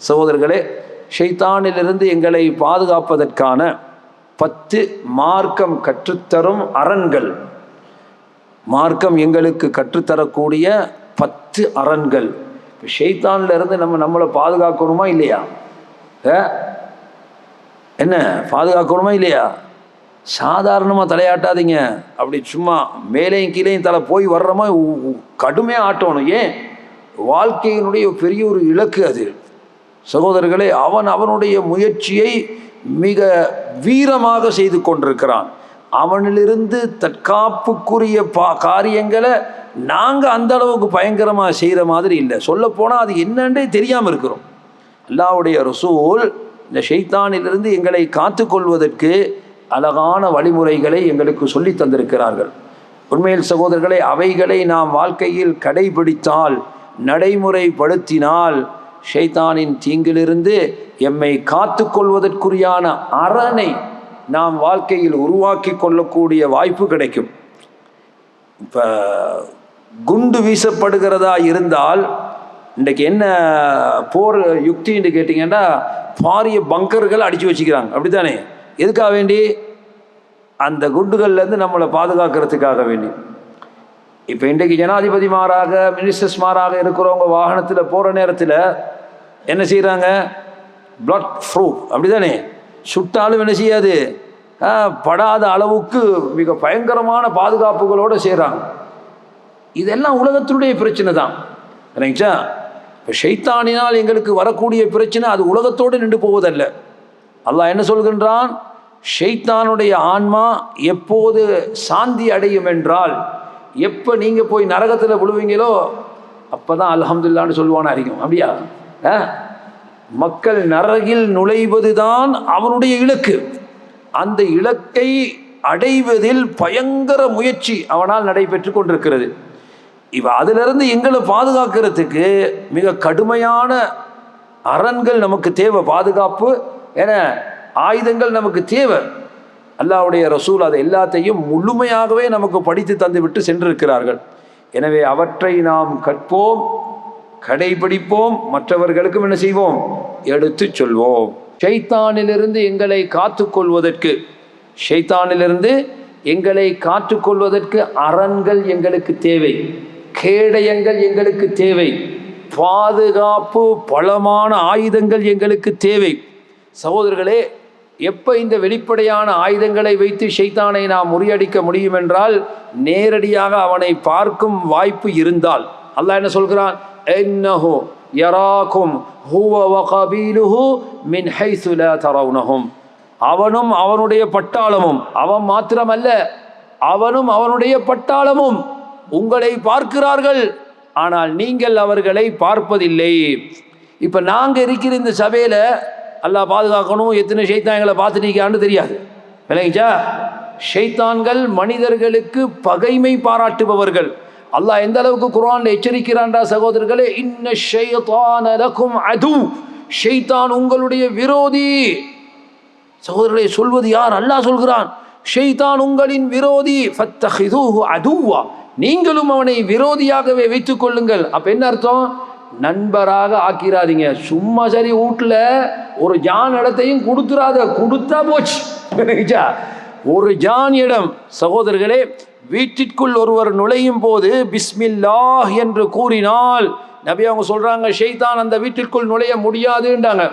சகோதரர்களே ஷைத்தானிலிருந்து எங்களை பாதுகாப்பதற்கான பத்து மார்க்கம் கற்றுத்தரும் அரண்கள் மார்க்கம் எங்களுக்கு கற்றுத்தரக்கூடிய பத்து அரண்கள் இப்போ ஷெய்தான்லேருந்து நம்ம நம்மளை பாதுகாக்கணுமா இல்லையா? ஆ? என்ன பாதுகாக்கணுமா இல்லையா? சாதாரணமாக தலையாட்டாதீங்க. அப்படி சும்மா மேலேயும் கீழேயும் தலை போய் வர்றமா கடுமையாக ஆட்டணும். ஏன்? வாழ்க்கையினுடைய பெரிய ஒரு இலக்கு அது. சகோதரர்களே அவன் அவனுடைய முயற்சியை மிக வீரமாக செய்து கொண்டிருக்கிறான். அவனிலிருந்து தற்காப்புக்குரிய பா காரியங்களை நாங்கள் அந்த அளவுக்கு பயங்கரமாக செய்கிற மாதிரி இல்லை. சொல்லப்போனால் அது என்னன்றே தெரியாமல் இருக்கிறோம். அல்லாவுடைய ரசூல் இந்த ஷைத்தானிலிருந்து எங்களை காத்துக்கொள்வதற்கு அழகான வழிமுறைகளை எங்களுக்கு சொல்லி தந்திருக்கிறார்கள். உண்மையில் சகோதரர்களை அவைகளை நாம் வாழ்க்கையில் கடைபிடித்தால் நடைமுறைப்படுத்தினால் ஷைத்தானின் தீங்கிலிருந்து எம்மை காத்துக்கொள்வதற்குரியான அரணை நாம் வாழ்க்கையில் உருவாக்கி கொள்ளக்கூடிய வாய்ப்பு கிடைக்கும். இப்போ குண்டு வீசப்படுகிறதா இருந்தால் இன்றைக்கு என்ன போர் யுக்தின்னு கேட்டிங்கன்னா பாரிய பங்கர்கள் அடித்து வச்சுக்கிறாங்க. அப்படித்தானே? எதுக்காக வேண்டி? அந்த குண்டுகள்லேருந்து நம்மளை பாதுகாக்கிறதுக்காக வேண்டி. இப்போ இன்றைக்கு ஜனாதிபதி மாறாக மினிஸ்டர்ஸ் மாறாக இருக்கிறவங்க வாகனத்தில் போகிற நேரத்தில் என்ன செய்கிறாங்க பிளட் ப்ரூஃப் அப்படிதானே? சுட்டாலும் என்ன செய்யாது? படாத அளவுக்கு மிக பயங்கரமான பாதுகாப்புகளோடு செய்கிறாங்க இதெல்லாம் உலகத்தினுடைய பிரச்சனை தான். சரிங்களா இப்போ ஷைத்தானினால் எங்களுக்கு வரக்கூடிய பிரச்சனை அது உலகத்தோடு நின்று போவதல்ல. அல்லாஹ் என்ன சொல்கின்றான்? ஷைத்தானுடைய ஆன்மா எப்போது சாந்தி அடையும் என்றால் எப்போ நீங்கள் போய் நரகத்தில் விழுவீங்களோ அப்போ தான் அலமதுல்லான்னு சொல்லுவான்னு அறியும். அப்படியா? மக்கள் நரகில் நுழைவதுதான் அவனுடைய இலக்கு. அந்த இலக்கை அடைவதில் பயங்கர முயற்சி அவனால் நடைபெற்று கொண்டிருக்கிறது. இவ அதிலிருந்து எங்களை பாதுகாக்கிறதுக்கு மிக கடுமையான அரண்கள் நமக்கு தேவை பாதுகாப்பு என ஆயுதங்கள் நமக்கு தேவை. அல்லாவுடைய ரசூல் அதை எல்லாத்தையும் முழுமையாகவே நமக்கு படித்து தந்துவிட்டு சென்றிருக்கிறார்கள். எனவே அவற்றை நாம் கற்போம். கடைபிடிப்போம் மற்றவர்களுக்கும் என்ன செய்வோம்? எடுத்துச் சொல்வோம். ஷைத்தானிலிருந்து எங்களை காத்துக்கொள்வதற்கு ஷைத்தானிலிருந்து எங்களை காத்துக்கொள்வதற்கு அரண்கள் எங்களுக்கு தேவை கேடயங்கள் எங்களுக்கு தேவை பாதுகாப்பு பலமான ஆயுதங்கள் எங்களுக்கு தேவை. சகோதரர்களே எப்போ இந்த வெளிப்படையான ஆயுதங்களை வைத்து ஷைத்தானை நாம் முறியடிக்க முடியும் என்றால் நேரடியாக அவனை பார்க்கும் வாய்ப்பு இருந்தால். அல்லாஹ் என்ன சொல்கிறான்? என்னஹு யராக்கும் ஹுவ வகபீலுஹு மின் ஹைசு தரவுனஹும் அவனும் அவனுடைய பட்டாளமும் அவன் மாத்திரமல்ல அவனும் அவனுடைய பட்டாளமும் உங்களை பார்க்கிறார்கள். ஆனால் நீங்கள் அவர்களை பார்ப்பதில்லை. இப்போ நாங்கள் இருக்கிற இந்த சபையில் அல்லா பாதுகாக்கணும் எத்தனை ஷைத்தான்களை பார்த்துட்டீங்கன்னு தெரியாது. விளங்கிச்சா? ஷைத்தான்கள் மனிதர்களுக்கு பகைமை பாராட்டுபவர்கள். அல்லாஹ் எந்த அளவுக்கு குரான் எச்சரிக்கிறான்டா சகோதரர்களே இன்ன ஷைத்தான அது. ஷெய்தான் உங்களுடைய விரோதி. சகோதரர்களை சொல்வது யார்? அல்லாஹ் சொல்கிறான் ஷெய்தான் உங்களின் விரோதி. ஃபத்தஹிதுஹு அதுவா. நீங்களும் அவனை விரோதியாகவே வைத்துக் கொள்ளுங்கள். அப்ப என்ன அர்த்தம்? நண்பராக ஆக்கிறாதீங்க. சும்மா சரி வீட்டில் ஒரு ஜான் இடத்தையும் கொடுத்துறாத கொடுத்தா போச்சு. ஒரு ஜான் இடம். சகோதரர்களே வீட்டிற்குள் ஒருவர் நுழையும் போது பிஸ்மில்லாஹ் என்று கூறினால் நபி அவங்க சொல்றாங்க ஷெய்தான் அந்த வீட்டிற்குள் நுழைய முடியாதுன்றாங்க.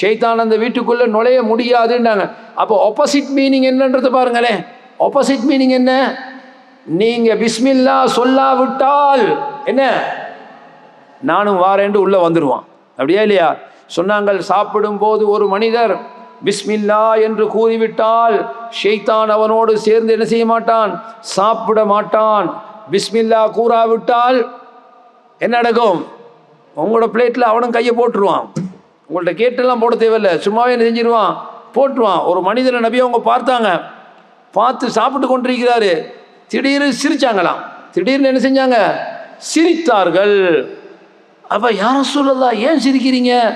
ஷெய்தான் அந்த வீட்டுக்குள்ளே நுழைய முடியாதுன்றாங்க. அப்போ ஆப்போசிட் மீனிங் என்னன்றது பாருங்களேன். ஆப்போசிட் மீனிங் என்ன? நீங்க பிஸ்மில்லா சொல்லாவிட்டால் என்ன? நானும் வாரேன்ட்டு உள்ளே வந்துடுவான் அப்படியா இல்லையா? சொன்னாங்கள் சாப்பிடும்போது ஒரு மனிதர் பிஸ்மில்லா என்று கூறிவிட்டால் ஷெய்தான் அவனோடு சேர்ந்து என்ன செய்ய மாட்டான்? சாப்பிட மாட்டான். பிஸ்மில்லா கூறாவிட்டால் என்ன நடக்கும்? உங்களோட பிளேட்டில் அவனும் கையை போட்டுருவான். உங்கள்ட்ட கேட்டெல்லாம் போட தேவையில்லை. சும்மாவே என்ன செஞ்சிருவான்? போட்டுருவான். ஒரு மனிதனை நபியை அவங்க பார்த்தாங்க. பார்த்து சாப்பிட்டு கொண்டிருக்கிறாரு. திடீர்னு சிரித்தாங்களாம் திடீர்னு என்ன செஞ்சாங்க? சிரித்தார்கள். அப்போ யாரும் சொல்லதா ஏன் சிரிக்கிறீங்க?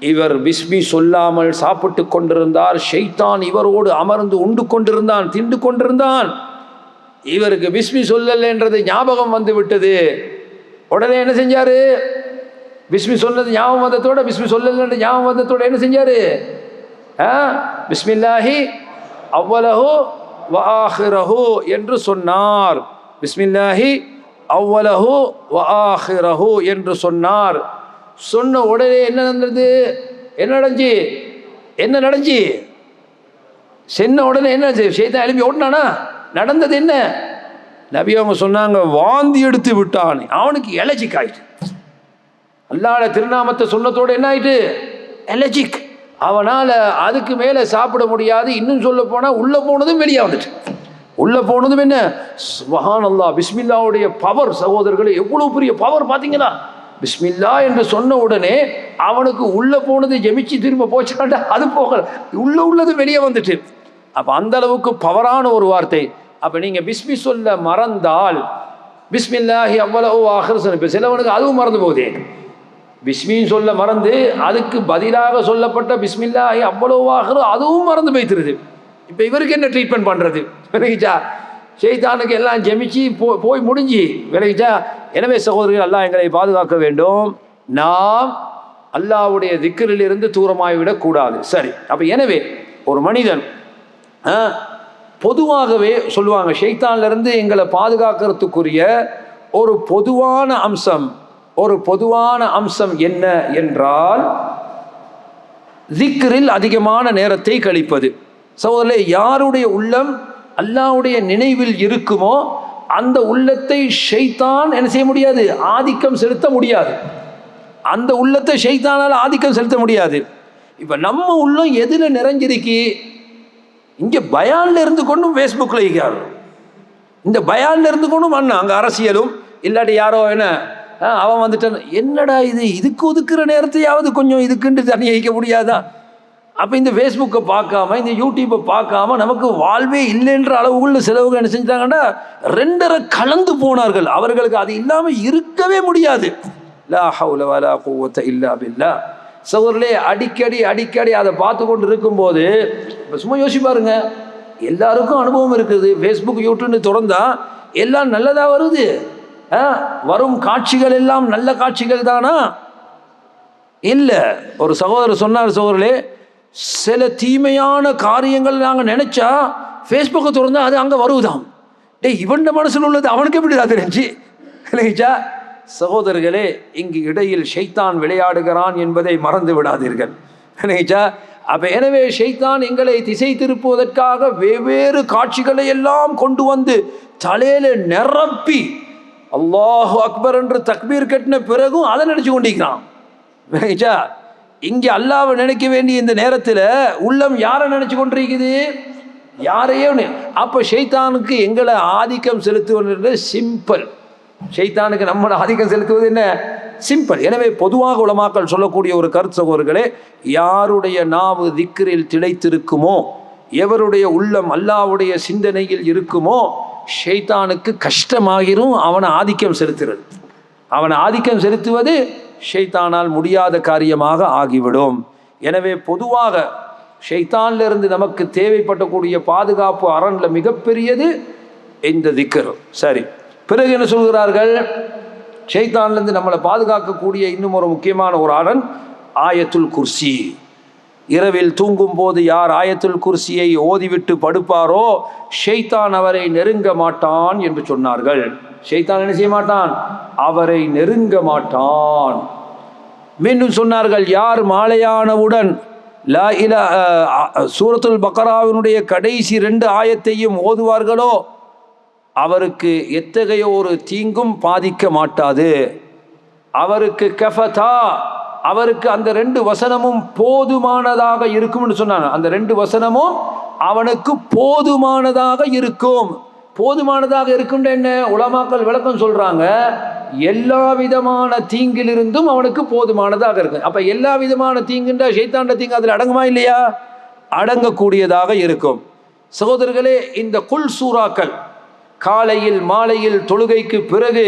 இவர் பிஸ்மி சொல்லாமல் சாப்பிட்டு கொண்டிருந்தார். ஷெய்தான் இவரோடு அமர்ந்து உண்டு கொண்டிருந்தான் திண்டு கொண்டிருந்தான். இவருக்கு பிஸ்மி சொல்லலைன்றது ஞாபகம் வந்து விட்டது. உடனே என்ன செஞ்சாரு? பிஸ்மி சொன்னது ஞாபகம் வந்ததோட பிஸ்மி சொல்லலைன்ற ஞாபகம் வந்ததோட என்ன செஞ்சாரு? ஆ? பிஸ்மில்லாஹி அவ்வளஹோ வாஹிரஹோ என்று சொன்னார். பிஸ்மில்லாஹி அவ்வளஹோ வாஹிரஹோ என்று சொன்னார். சொன்ன உடனே என்ன நடந்தது? என்ன நடந்துச்சு? என்ன நடந்துச்சு? சென்ன உடனே என்ன செய்தான் எழுப்பி ஓட்டினானா? நடந்தது என்ன? நபி அவங்க சொன்னாங்க வாந்தி எடுத்து விட்டான். அவனுக்கு எலர்ஜிக் ஆயிட்டு. அல்லாட திருநாமத்தை சொன்னதோடு என்ன ஆயிட்டு? எலர்ஜிக் அவனால் அதுக்கு மேலே சாப்பிட முடியாது. இன்னும் சொல்ல போனால் உள்ளே போனதும் வெளியே வந்துட்டு. உள்ளே போனதும் என்ன? சுபஹான் அல்லா பிஸ்மில்லாவுடைய பவர் சகோதரர்கள் எவ்வளோ பெரிய பவர் பார்த்தீங்களா பிஸ்மில்லா என்று சொன்ன உடனே அவனுக்கு உள்ளே போனது ஜெமிச்சு திரும்ப போச்சாண்டா அது போகல. உள்ளே உள்ளது வெளியே வந்துட்டு. அப்போ அந்த அளவுக்கு பவரான ஒரு வார்த்தை. அப்போ நீங்கள் பிஸ்மி சொல்ல மறந்தால் பிஸ்மில்லாஹி அவ்வளவு ஆஹர் இப்போ சிலவனுக்கு அதுவும் மறந்து போகுதே. பிஸ்மின்னு சொல்ல மறந்து அதுக்கு பதிலாக சொல்லப்பட்ட பிஸ்மில்லாஹி அவ்வளவாகிறது அதுவும் மறந்து போய்த்துருது. இப்போ இவருக்கு என்ன ட்ரீட்மெண்ட் பண்ணுறது செய்தானுக்கு எல்லாம் ஜெமிச்சு போ போய் முடிஞ்சு. விலகிச்சா எனவே சகோதரர்கள் அல்லாஹ் எங்களை பாதுகாக்க வேண்டும். நாம் அல்லாவுடைய திக்கிரிலிருந்து தூரமாகிவிடக்கூடாது சரி அப்போ எனவே ஒரு மனிதன் பொதுவாகவே சொல்லுவாங்க ஷெய்தான்லேருந்து எங்களை பாதுகாக்கிறதுக்குரிய ஒரு பொதுவான அம்சம் ஒரு பொதுவான அம்சம் என்ன என்றால் திக்ரில் அதிகமான நேரத்தை கழிப்பது. சகோதரே யாருடைய உள்ளம் அல்லாவுடைய நினைவில் இருக்குமோ அந்த உள்ளத்தை ஷைத்தான் என்ன செய்ய முடியாது? ஆதிக்கம் செலுத்த முடியாது. அந்த உள்ளத்தை ஷைத்தானால் ஆதிக்கம் செலுத்த முடியாது. இப்போ நம்ம உள்ளம் எதில் நிறைஞ்சிருக்கு? இங்கே பயானில் இருந்து கொண்டும் ஃபேஸ்புக்கில் இருக்காரு இந்த பயானில் இருந்து கொண்டும் பண்ண அங்கே அரசியலும் இல்லாட்டி யாரோ என்ன ஆ, அவன் வந்துட்டான். என்னடா இது? இதுக்கு ஒதுக்குற நேரத்தையாவது கொஞ்சம் இதுக்குன்ட்டு தண்ணி வைக்க முடியாதா? அப்போ இந்த ஃபேஸ்புக்கை பார்க்காம இந்த யூடியூப்பை பார்க்காம நமக்கு வாழ்வே இல்லைன்ற அளவுக்குள்ள செலவுகள் என்ன செஞ்சாங்கன்னா ரெண்டரை கலந்து போனார்கள். அவர்களுக்கு அது இல்லாமல் இருக்கவே முடியாது. லா ஹவுல வலா குவத்த இல்லா பில்லா. சகோதரர்களே அடிக்கடி அடிக்கடி அதை பார்த்து கொண்டு இருக்கும்போது இப்போ சும்மா யோசிச்சு பாருங்க. எல்லாருக்கும் அனுபவம் இருக்குது. ஃபேஸ்புக் யூடியூப்னு திறந்தா எல்லாம் நல்லதாக வருது. ஆ, வரும் காட்சிகள் எல்லாம் நல்ல காட்சிகள் தானா? இல்லை. ஒரு சகோதரர் சொன்னார் சகோதரர்களே சில தீமையான காரியங்கள் நாங்கள் நினச்சா ஃபேஸ்புக்கை திறந்தால் அது அங்கே வருவதாம் டேய் இவன் மனசில் உள்ளது அவனுக்கு எப்படி தான் தெரிஞ்சு? இல்லைச்சா சகோதரர்களே இங்கு இடையில் ஷைத்தான் விளையாடுகிறான் என்பதை மறந்து விடாதீர்கள். இல்லைச்சா அப்போ எனவே ஷைத்தான் எங்களை திசை திருப்புவதற்காக வெவ்வேறு காட்சிகளை எல்லாம் கொண்டு வந்து தலையில நிரப்பி அல்லாஹு அக்பர் என்று தக்பீர் கட்டின பிறகும் அதை நினச்சி கொண்டிருக்கிறான். விளங்கிச்சா இங்கே அல்லாவை நினைக்க வேண்டிய இந்த நேரத்தில் உள்ளம் யாரை நினச்சி கொண்டிருக்குது? யாரையோ அப்போ ஷைத்தானுக்கு எங்களை ஆதிக்கம் செலுத்துவது சிம்பிள். ஷைத்தானுக்கு நம்மளை ஆதிக்கம் செலுத்துவது என்ன? சிம்பிள். எனவே பொதுவாக உலமாக்கள் சொல்லக்கூடிய ஒரு கருத்து சகோதரர்களே யாருடைய நாவு திக்கரில் திளைத்திருக்குமோ எவருடைய உள்ளம் அல்லாவுடைய சிந்தனையில் இருக்குமோ ஷைத்தானுக்கு கஷ்டமாகிரும் அவனை ஆதிக்கம் செலுத்துறது அவனை ஆதிக்கம் செலுத்துவது ஷைத்தானால் முடியாத காரியமாக ஆகிவிடும். எனவே பொதுவாக ஷைத்தான்லேருந்து நமக்கு தேவைப்படக்கூடிய பாதுகாப்பு அரணில் மிகப்பெரியது இந்த திக்கர் சரி பிறகு என்ன சொல்கிறார்கள்? ஷைத்தான்லேருந்து நம்மளை பாதுகாக்கக்கூடிய இன்னும் ஒரு முக்கியமான ஒரு அரண் ஆயத்துல் குர்சி. இரவில் தூங்கும் போது யார் ஆயத்துல் குர்சியை ஓதிவிட்டு படுப்பாரோ ஷெய்தான் அவரை நெருங்க மாட்டான் என்று சொன்னார்கள். ஷெய்தான் என்ன செய்ய மாட்டான்? அவரை நெருங்க மாட்டான். மீண்டும் சொன்னார்கள் யார் மாலையானவுடன் லா இல சூரத்துல் பக்கராவினுடைய கடைசி ரெண்டு ஆயத்தையும் ஓதுவார்களோ அவருக்கு எத்தகைய ஒரு தீங்கும் பாதிக்க மாட்டாது. அவருக்கு கஃபதா அவருக்கு அந்த ரெண்டு வசனமும் போதுமானதாக இருக்கும்னு சொன்னாங்க. அந்த ரெண்டு வசனமும் அவனுக்கு போதுமானதாக இருக்கும். போதுமானதாக இருக்கும்னு என்ன? உலமாக்கள் விளக்கம் சொல்றாங்க எல்லா விதமான தீங்கிலிருந்தும் அவனுக்கு போதுமானதாக இருக்கும் அப்ப எல்லா விதமான தீங்குண்டா ஷைத்தாண்ட தீங்கு அதில் அடங்குமா இல்லையா? அடங்கக்கூடியதாக இருக்கும். சகோதரர்களே இந்த குல் சூறாக்கள் காலையில் மாலையில் தொழுகைக்கு பிறகு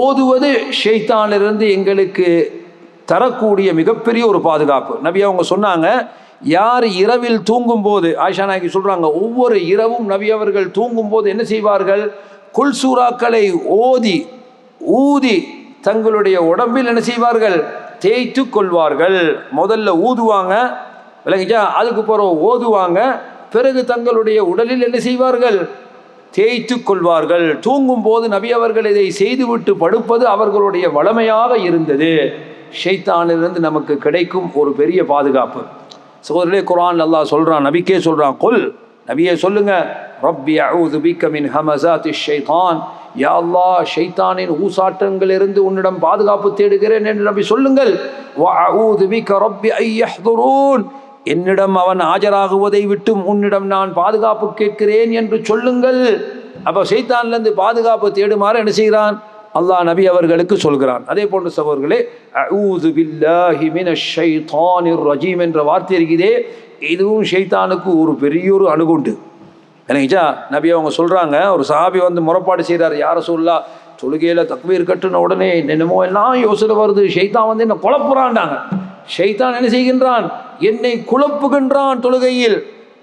ஓதுவது ஷைத்தானிலிருந்து எங்களுக்கு தரக்கூடிய மிகப்பெரிய ஒரு பாதுகாப்பு. நபி அவங்க சொன்னாங்க யார் இரவில் தூங்கும் போது ஆயிஷா நாயகி சொல்றாங்க ஒவ்வொரு இரவும் நபி அவர்கள் தூங்கும்போது என்ன செய்வார்கள்? குல்சூறாக்களை ஓதி ஊதி தங்களுடைய உடம்பில் என்ன செய்வார்கள்? தேய்த்து கொள்வார்கள். முதல்ல ஊதுவாங்க விளங்கிச்சா அதுக்கு பிறகு ஓதுவாங்க பிறகு தங்களுடைய உடலில் என்ன செய்வார்கள்? தேய்த்து கொள்வார்கள். தூங்கும் போது நபி அவர்கள் இதை செய்துவிட்டு படுப்பது அவர்களுடைய வளமையாக இருந்தது. ஷைத்தானிலிருந்து நமக்கு கிடைக்கும் ஒரு பெரிய பாதுகாப்பு. சகோதரே குரான் அல்லாஹ் சொல்கிறான் நபிக்கே சொல்கிறான் கொல் நபியே சொல்லுங்க ரப்பி அவுது பிகமின் ஹமசாத் ஹமஸாத்தி யா அல்லா ஷைத்தானின் ஊசாட்டங்களிலிருந்து உன்னிடம் பாதுகாப்பு தேடுகிறேன் என்று நபி சொல்லுங்கள். வா அஊது பிக்க ரப்பி ஐயஹ்துரூன் என்னிடம் அவன் ஆஜராகுவதை விட்டும் உன்னிடம் நான் பாதுகாப்பு கேட்கிறேன் என்று சொல்லுங்கள். அப்போ சைத்தான்லேருந்து பாதுகாப்பு தேடுமாறு என்ன செய்கிறான்? அல்லாஹ் நபி அவர்களுக்கு சொல்கிறான். அதே போன்ற சகோதரர்களே அஊது பில்லாஹி மினஷ் ஷைத்தானிர் ரஜீம் என்ற வார்த்தை இருக்குதே இதுவும் ஷைத்தானுக்கு ஒரு பெரிய ஒரு அணுகுண்டு. எனக்குச்சா நபி அவங்க சொல்கிறாங்க ஒரு சாபி வந்து முறைப்பாடு செய்கிறார் யாரை சொல்லா தொழுகையில் தக்வீர் கட்டுன உடனே என்னென்னமோ எல்லாம் யோசனை வருது ஷைத்தான் வந்து என்ன குழப்புறான்டாங்க. ஷைத்தான் என்ன செய்கின்றான்? என்னை குழப்புகின்றான் தொழுகையில்.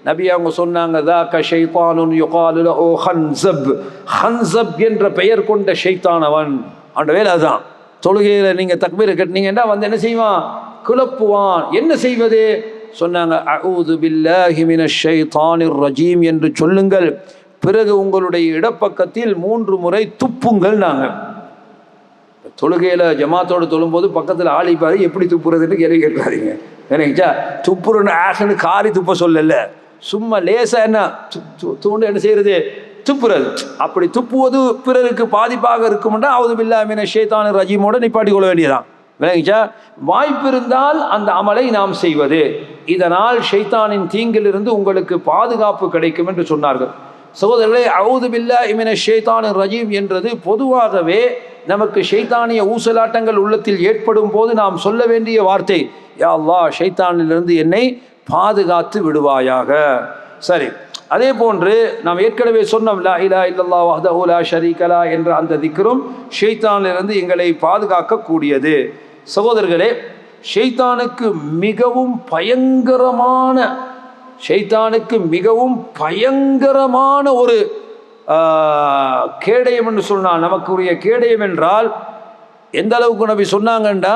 நபி அவங்க சொன்னாங்க தாக்க ஷைத்தானுன் யுகாலுல ஓ ஹன்சப். ஹன்சப் என்ற பெயர் கொண்ட ஷைத்தான் அவன். வேலை அதுதான். தொழுகையில் நீங்கள் தக்பீரை கட்டினீங்கன்னா வந்து என்ன செய்வான்? குழப்புவான் என்ன செய்வது? சொன்னாங்க அஊது பில்லாஹி மினஷ் ஷைத்தானிர் ரஜீம் என்று சொல்லுங்கள். பிறகு உங்களுடைய இடப்பக்கத்தில் மூன்று முறை துப்புங்கள் நாங்கள் தொழுகையில் ஜமாத்தோடு தொழும்போது பக்கத்தில் ஆளிப்பாரு எப்படி துப்புறதுன்னு கேள்வி கேட்காதீங்க. எனக்குச்சா துப்புறன்னு ஆசன்னு காரி துப்ப சொல்லலை. சும்மா லேசாக என்ன து- தூண்டு என்ன செய்யறது? துப்புறது. அப்படி துப்புவது பிறருக்கு பாதிப்பாக இருக்கும்னா அவது பில்லாமின ஷேத்தான ரஜீமோட நிப்பாட்டி கொள்ள வேண்டியதான் விளங்கிச்சா? வாய்ப்பு இருந்தால் அந்த அமலை நாம் செய்வது. இதனால் ஷைத்தானின் தீங்கிலிருந்து உங்களுக்கு பாதுகாப்பு கிடைக்கும் என்று சொன்னார்கள். சகோதரர்களே அவுது பில்லா இமின ஷேத்தானின் ரஜீம் என்றது பொதுவாகவே நமக்கு ஷைத்தானிய ஊசலாட்டங்கள் உள்ளத்தில் ஏற்படும் போது நாம் சொல்ல வேண்டிய வார்த்தை யா அல்லா ஷைத்தானிலிருந்து என்னை பாதுகாத்து விடுவாயாக. சரி அதே போன்று நாம் ஏற்கனவே சொன்னோம் லா இலா இல்லல்லா வஹ்தஹுலா ஷரீகலா என்ற அந்த திக்ரும் ஷெய்தானிலிருந்து எங்களை பாதுகாக்கக்கூடியது. சகோதரர்களே ஷெய்தானுக்கு மிகவும் பயங்கரமான ஷெய்தானுக்கு மிகவும் பயங்கரமான ஒரு கேடயம் என்று சொன்னால் நமக்குரிய கேடயம் என்றால் எந்த அளவுக்கு நபி சொன்னாங்கன்னா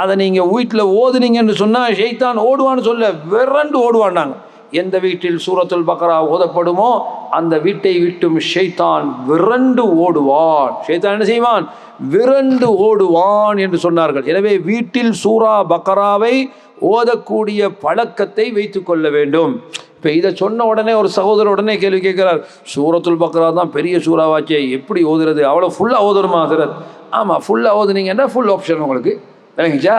அதை நீங்கள் வீட்டில் ஓதுனீங்கன்னு சொன்னால் ஷெய்தான் ஓடுவான்னு சொல்ல விரண்டு ஓடுவான்னாங்க எந்த வீட்டில் சூரத்துல் பக்ரா ஓதப்படுமோ அந்த வீட்டை விட்டும் ஷெய்தான் விரண்டு ஓடுவான். ஷெய்தான் என்ன செய்வான்? விரண்டு ஓடுவான் என்று சொன்னார்கள். எனவே வீட்டில் சூரா பக்ராவை ஓதக்கூடிய பழக்கத்தை வைத்து கொள்ள வேண்டும். இப்போ இதை சொன்ன உடனே ஒரு சகோதரர் உடனே கேள்வி கேட்கிறார். சூரத்துல் பக்ரா தான் பெரிய சூறாவாச்சே எப்படி ஓதுறது? அவ்வளோ ஃபுல்லாக ஓதுறமா ஹசரத்? ஆமாம் ஃபுல்லாக ஓதுனீங்கன்னா ஃபுல் ஆப்ஷன் உங்களுக்கு. விளங்கிச்சா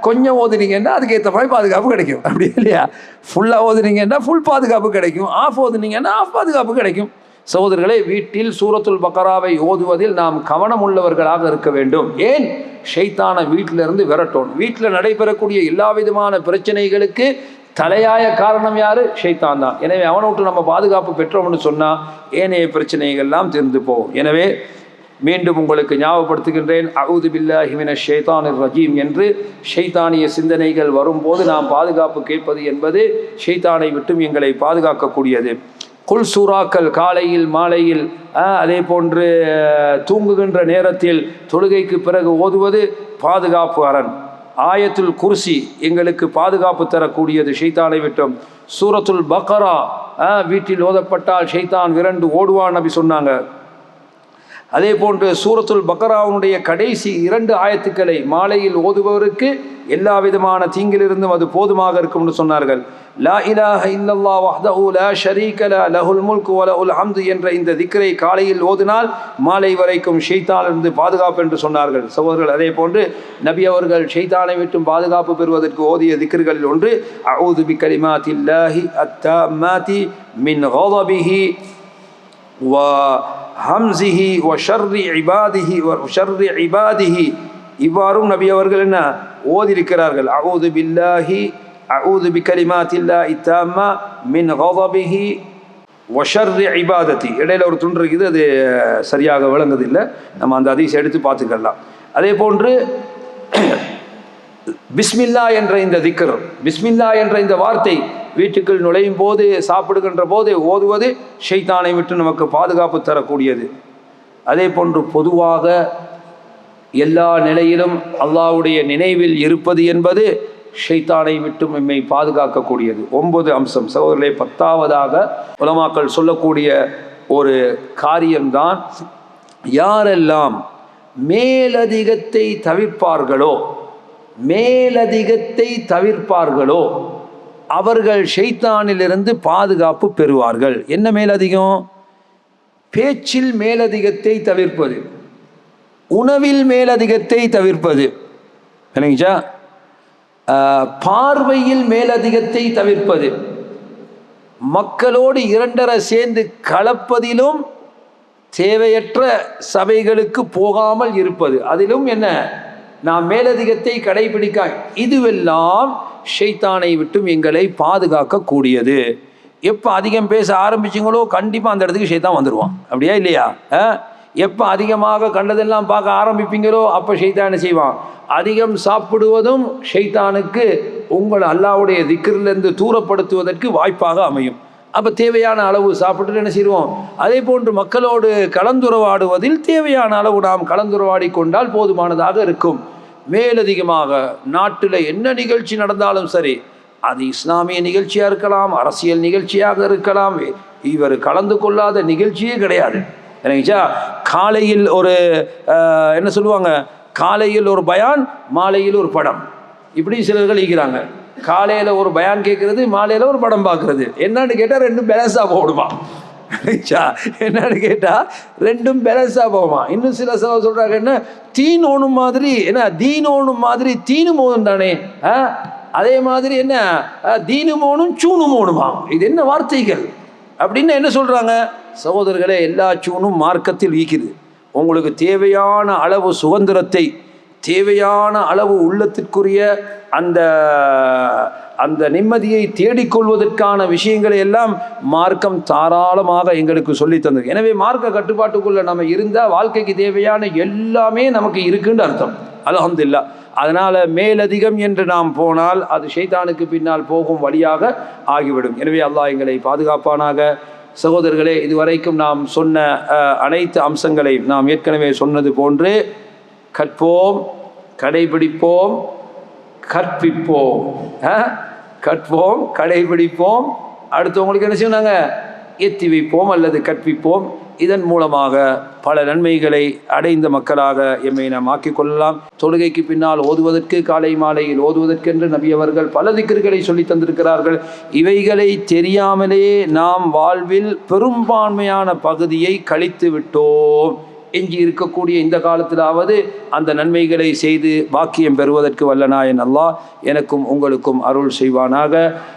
கொஞ்சம் ஓதுனீங்கன்னா அதுக்கேற்ற மாதிரி பாதுகாப்பு கிடைக்கும். அப்படி இல்லையா? ஃபுல்லாக ஓதுனீங்கன்னா ஃபுல் பாதுகாப்பு கிடைக்கும். ஆஃப் ஓதுனீங்கன்னா ஆஃப் பாதுகாப்பு கிடைக்கும். சகோதரர்களே வீட்டில் சூரத்துல் பக்கராவை ஓதுவதில் நாம் கவனம் உள்ளவர்களாக இருக்க வேண்டும். ஏன்? ஷைத்தான வீட்டிலிருந்து விரட்டணும். வீட்டில் நடைபெறக்கூடிய எல்லா விதமான பிரச்சனைகளுக்கு தலையாய காரணம் யாரு? ஷைத்தான் தான். எனவே அவனை விட்டு நம்ம பாதுகாப்பு பெற்றோம்னு சொன்னால் ஏனைய பிரச்சனைகள்லாம் தீர்ந்து போகும். எனவே மீண்டும் உங்களுக்கு ஞாபகப்படுத்துகின்றேன். அவுது பில்லாஹி மினஷ் ரஜீம் என்று ஷைத்தானிய சிந்தனைகள் வரும்போது நாம் பாதுகாப்பு கேட்பது என்பது ஷைத்தானை விட்டும் எங்களை பாதுகாக்கக்கூடியது. குல் சூறாக்கள் காலையில் மாலையில் அதே போன்று தூங்குகின்ற நேரத்தில் தொழுகைக்கு பிறகு ஓதுவது பாதுகாப்பு அரண் ஆயத்துல் குர்சி எங்களுக்கு பாதுகாப்பு தரக்கூடியது ஷைத்தானை விட்டும். சூரத்துல் பக்ரா வீட்டில் ஓதப்பட்டால் ஷைத்தான் விரண்டு ஓடுவான் அப்படி சொன்னாங்க. அதே போன்று சூரத்துல் பக்ராவுனுடைய கடைசி இரண்டு ஆயத்துக்களை மாலையில் ஓதுபவருக்கு எல்லா விதமான தீங்கிலிருந்தும் அது போதுமாக இருக்கும் என்று சொன்னார்கள். லா இலாஹ இல்லல்லா வஹ்தஹு லா ஷரீக லா லஹுல் முல்கு வ லஹுல் ஹம்து என்ற இந்த திக்ரை காலையில் ஓதினால் மாலை வரைக்கும் ஷைத்தானிலிருந்து பாதுகாப்பு என்று சொன்னார்கள். சகோதரர்கள் அதே போன்று நபி அவர்கள் ஷைத்தானை விட்டும் பாதுகாப்பு பெறுவதற்கு ஓதிய திக்ர்களில் ஒன்று அவுது பி கலிமாத்தில்லாஹி அத்தாமாதி மின் ஹம்சிஹி ஒஷர்ரி ஷர்ரி இபாதிஹி ஒஷர்ரி இபாதிஹி. இவ்வாறும் நபி அவர்கள் என்ன? ஓதிருக்கிறார்கள் அவுது பில்லாஹி அவுது பி கலிமாத்தில்லா இத்தாமா மின் ஹோதபிஹி ஒஷர்ரி ஐபாதத்தி இடையில ஒரு துண்டு இருக்குது. அது சரியாக விளங்குதில்லை. நம்ம அந்த அதிசயம் எடுத்து பார்த்துக்கலாம். அதே போன்று பிஸ்மில்லா என்ற இந்த திக்கர் பிஸ்மில்லா என்ற இந்த வார்த்தை வீட்டுக்குள் நுழையும் போது சாப்பிடுகின்ற போது ஓதுவது ஷைத்தானை விட்டு நமக்கு பாதுகாப்பு தரக்கூடியது. அதே போன்று பொதுவாக எல்லா நிலையிலும் அல்லாவுடைய நினைவில் இருப்பது என்பது ஷைத்தானை விட்டும் நம்மை பாதுகாக்கக்கூடியது. ஒன்பது அம்சம். சகோதரர்களே பத்தாவதாக உலமாக்கள் சொல்லக்கூடிய ஒரு காரியம்தான் யாரெல்லாம் மேலதிகத்தை தவிர்ப்பார்களோ மேலதிகத்தை தவிர்ப்பார்களோ அவர்கள் ஷைத்தானிலிருந்து பாதுகாப்பு பெறுவார்கள். என்ன மேலதிகம்? பேச்சில் மேலதிகத்தை தவிர்ப்பது. உணவில் மேலதிகத்தை தவிர்ப்பது. இல்லைங்கச்சா பார்வையில் மேலதிகத்தை தவிர்ப்பது. மக்களோடு இரண்டரை சேர்ந்து கலப்பதிலும் தேவையற்ற சபைகளுக்கு போகாமல் இருப்பது. அதிலும் என்ன? நாம் மேலதிகத்தை கடைபிடிக்காய் இதுவெல்லாம் ஷைத்தானை விட்டும் எங்களை பாதுகாக்கக்கூடியது. எப்போ அதிகம் பேச ஆரம்பிச்சிங்களோ கண்டிப்பாக அந்த இடத்துக்கு ஷைத்தான் வந்துடுவான் அப்படியா இல்லையா? எப்போ அதிகமாக கண்டதெல்லாம் பார்க்க ஆரம்பிப்பீங்களோ அப்போ ஷைத்தான் என்ன செய்வான்? அதிகம் சாப்பிடுவதும் ஷைத்தானுக்கு உங்கள் அல்லாவுடைய திக்கிரிலிருந்து தூரப்படுத்துவதற்கு வாய்ப்பாக அமையும். அப்போ தேவையான அளவு சாப்பிட்டு என்ன செய்வோம்? அதே போன்று மக்களோடு கலந்துரவாடுவதில் தேவையான அளவு நாம் கலந்துரவாடி கொண்டால் போதுமானதாக இருக்கும். மேலதிகமாக நாட்டில் என்ன நிகழ்ச்சி நடந்தாலும் சரி அது இஸ்லாமிய நிகழ்ச்சியாக இருக்கலாம் அரசியல் நிகழ்ச்சியாக இருக்கலாம் இவர் கலந்து கொள்ளாத நிகழ்ச்சியே கிடையாது. எனக்குச்சா காலையில் ஒரு என்ன சொல்லுவாங்க காலையில் ஒரு பயான் மாலையில் ஒரு படம். இப்படி சிலர்கள் ஈக்கிறாங்க காலையில் ஒரு பயான் கேட்குறது மாலையில் ஒரு படம் பார்க்குறது. என்னன்னு கேட்டால் ரெண்டும் பேலன்ஸாக போடுவான் ரைட்டா? என்னன்னு கேட்டால் ரெண்டும் பேலன்ஸாக போகுமா? இன்னும் சில சில சொல்கிறாங்க என்ன? தீன் ஓணும் மாதிரி என்ன? தீன் ஓணும் மாதிரி தீனு மோதும் தானே? ஆ? அதே மாதிரி என்ன? அஹ், தீனு மோனும் சூனு மோனுமா இது என்ன வார்த்தைகள்? அப்படின்னு என்ன சொல்கிறாங்க சகோதரர்களே எல்லா சூனும் மார்க்கத்தில் ஈக்குது உங்களுக்கு தேவையான அளவு சுதந்திரத்தை தேவையான அளவு உள்ளத்திற்குரிய அந்த அந்த நிம்மதியை தேடிக்கொள்வதற்கான விஷயங்களை எல்லாம் மார்க்கம் தாராளமாக எங்களுக்கு சொல்லி தந்தது. எனவே மார்க்க கட்டுப்பாட்டுக்குள்ள நம்ம இருந்தால் வாழ்க்கைக்கு தேவையான எல்லாமே நமக்கு இருக்குன்னு அர்த்தம். அல்ஹம்துலில்லா. அதனால் மேலதிகம் என்று நாம் போனால் அது ஷைத்தானுக்கு பின்னால் போகும் வழியாக ஆகிவிடும். எனவே அல்லாஹ் எங்களை பாதுகாப்பானாக. சகோதரர்களே இதுவரைக்கும் நாம் சொன்ன அனைத்து அம்சங்களை நாம் ஏற்கனவே சொன்னது போன்று கற்போம் கடைபிடிப்போம் கற்பிப்போம். கற்போம் கடைபிடிப்போம். அடுத்தவங்களுக்கு என்ன செய்யணும் நாங்கள் எத்தி வைப்போம் அல்லது கற்பிப்போம். இதன் மூலமாக பல நன்மைகளை அடைந்த மக்களாக எம்மை நாம் ஆக்கிக் கொள்ளலாம். தொழுகைக்கு பின்னால் ஓதுவதற்கு காலை மாலையில் ஓதுவதற்கென்று நபி அவர்கள் பல திக்கர்களை சொல்லி தந்திருக்கிறார்கள். இவைகளை தெரியாமலே நாம் வாழ்வில் பெரும்பான்மையான பகுதியை கழித்து விட்டோம். எஞ்சி இருக்கக்கூடிய இந்த காலத்திலாவது அந்த நன்மைகளை செய்து பாக்கியம் பெறுவதற்கு வல்லனாயன் அல்லாஹ். எனக்கும் உங்களுக்கும் அருள் செய்வானாக.